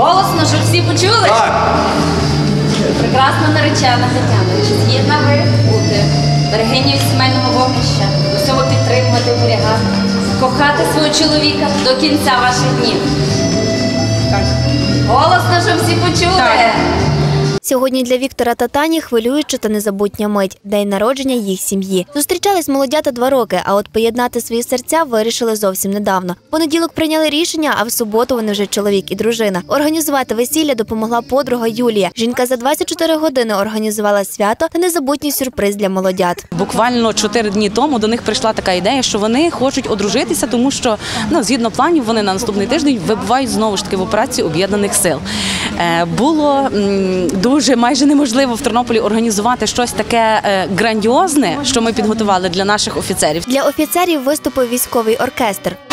Голосно, щоб всі почули. Так. Прекрасна наречена Тетяна. Чи згідна ви бути берегинею сімейного вогнища, усього підтримувати, оберігати, кохати свого чоловіка до кінця ваших днів? Так. Голосно, щоб всі почули. Так. Сьогодні для Віктора та Тані хвилююча та незабутня мить день народження їх сім'ї. Зустрічались молодята два роки, а от поєднати свої серця вирішили зовсім недавно. Понеділок прийняли рішення, а в суботу вони вже чоловік і дружина. Організувати весілля допомогла подруга Юлія. Жінка за 24 години організувала свято та незабутній сюрприз для молодят. Буквально чотири дні тому до них прийшла така ідея, що вони хочуть одружитися, тому що ну, згідно планів вони на наступний тиждень вибувають знову ж таки в операції об'єднаних сил. Е, було м, дуже майже неможливо в Тернополі організувати щось таке е, грандіозне, що ми підготували для наших офіцерів. Для офіцерів виступив військовий оркестр.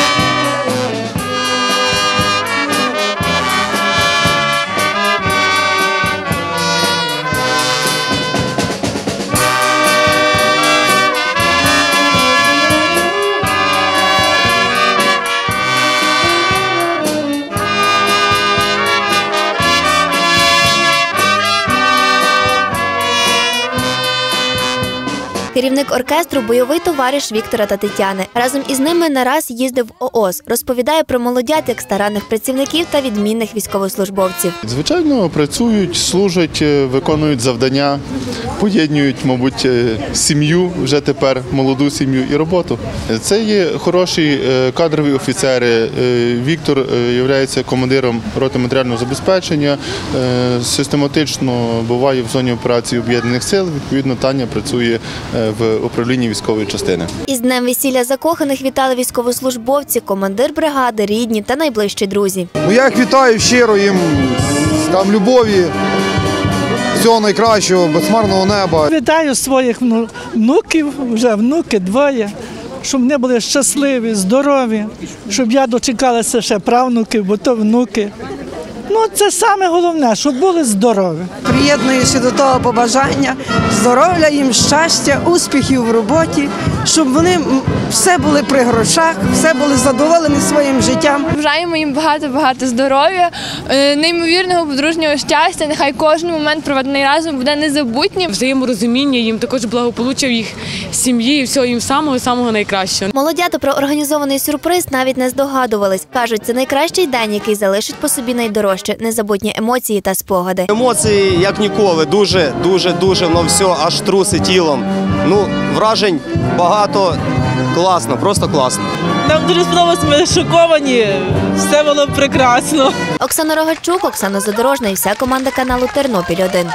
Керівник оркестру бойовий товариш Віктора та Тетяни. Разом із ними не раз їздив ООС. Розповідає про молодят як старанних працівників та відмінних військовослужбовців. Звичайно, працюють, служать, е, виконують завдання, поєднують, мабуть, е, сім'ю вже тепер, молоду сім'ю і роботу. Це є хороші е, кадрові офіцери. Віктор є командиром роти матеріального забезпечення. Систематично буває в зоні операції об'єднаних сил. Відповідно, Таня працює в управлінні військової частини. Із днем весілля закоханих вітали військовослужбовці, командир бригади, рідні та найближчі друзі. Ну я їх вітаю щиро їм там любові, всього найкращого, безмарного неба. Вітаю своїх внуків, вже внуки двоє, щоб вони були щасливі, здорові, щоб я дочекалася ще правнуків, бо то внуки. Ну, це саме головне, щоб були здорові. Приєднуюся до того побажання, здоров'я їм, щастя, успіхів в роботі, щоб вони все були при грошах, все були задоволені своїм життям. Бажаємо їм багато-багато здоров'я, е, неймовірного подружнього щастя. Нехай кожен момент проведений разом буде незабутнім. взаєморозуміння, їм також благополуччя в їх сім'ї і всього їм самого самого найкращого. Молодята про організований сюрприз навіть не здогадувались. кажуть, це найкращий день, який залишить по собі найдорожче незабутні емоції та спогади. Емоції як ніколи. Дуже, дуже, дуже воно все аж труси тілом. Ну, вражень багато. Класно, просто класно. Нам дуже сподобалось, ми шоковані, все було прекрасно. Оксана Рогачук, Оксана Задорожна і вся команда каналу Тернопіль 1